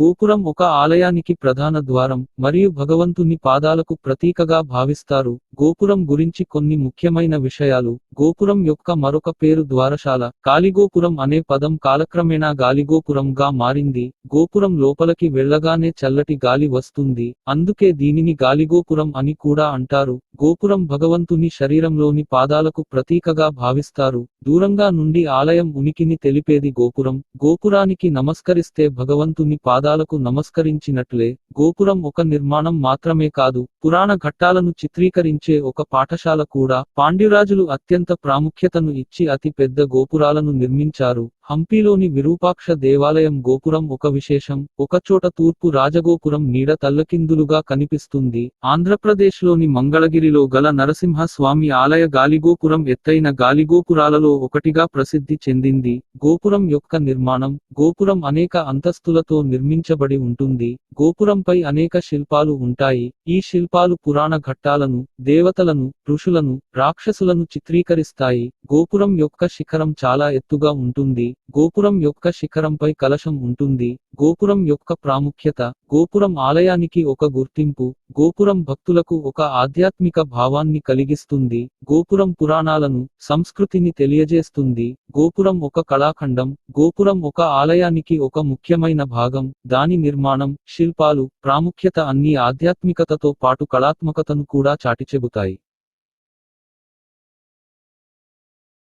గోపురం ఒక ఆలయానికి ప్రధాన ద్వారం మరియు భగవంతుని పాదాలకు ప్రతీకగా భావిస్తారు. గోపురం గురించి కొన్ని ముఖ్యమైన విషయాలు. గోపురం యొక్క మరొక పేరు ద్వారశాల. కాలిగోపురం అనే పదం కాలక్రమేణా గాలిగోపురంగా మారింది. గోపురం లోపలికి వెళ్ళగానే చల్లటి గాలి వస్తుంది. అందుకే దీనిని గాలిగోపురం అని కూడా అంటారు. గోపురం భగవంతుని శరీరంలోని పాదాలకు ప్రతీకగా భావిస్తారు. దూరంగా నుండి ఆలయం ఉనికిని తెలిపేది గోపురం. గోపురానికి నమస్కరిస్తే భగవంతుని పాద పాదాలకు నమస్కరించినట్లే గోపురం ఒక నిర్మాణం మాత్రమే కాదు పురాణ ఘట్టాలను చిత్రీకరించే ఒక పాఠశాల కూడా. పాండ్యురాజులు అత్యంత ప్రాముఖ్యతను ఇచ్చి అతి పెద్ద గోపురాలను నిర్మించారు. హంపీలోని విరూపాక్ష దేవాలయం గోపురం ఒక విశేషం. ఒకచోట తూర్పు రాజగోపురం నీడ తల్లకిందులుగా కనిపిస్తుంది. ఆంధ్రప్రదేశ్లోని మంగళగిరిలో గల నరసింహ స్వామి ఆలయ గాలిగోపురం ఎత్తైన గాలిగోపురాలలో ఒకటిగా ప్రసిద్ధి చెందింది. గోపురం యొక్క నిర్మాణం గోపురం అనేక అంతస్తులతో నిర్మించబడి ఉంటుంది. గోపురంపై అనేక శిల్పాలు ఉంటాయి. ఈ శిల్పాలు పురాణ ఘట్టాలను దేవతలను ఋషులను రాక్షసులను చిత్రీకరిస్తాయి. గోపురం యొక్క శిఖరం చాలా ఎత్తుగా ఉంటుంది. గోపురం యొక్క శిఖరంపై కలశం ఉంటుంది. గోపురం యొక్క ప్రాముఖ్యత గోపురం ఆలయానికి ఒక గుర్తింపు గోపురం భక్తులకు ఒక ఆధ్యాత్మిక భావాన్ని కలిగిస్తుంది. గోపురం పురాణాలను సంస్కృతిని తెలియజేస్తుంది. గోపురం ఒక కళాఖండం గోపురం ఒక ఆలయానికి ఒక ముఖ్యమైన భాగం. దాని నిర్మాణం శిల్పాలు ప్రాముఖ్యత అన్ని ఆధ్యాత్మికతతో పాటు కళాత్మకతను కూడా చాటిచెబుతాయి.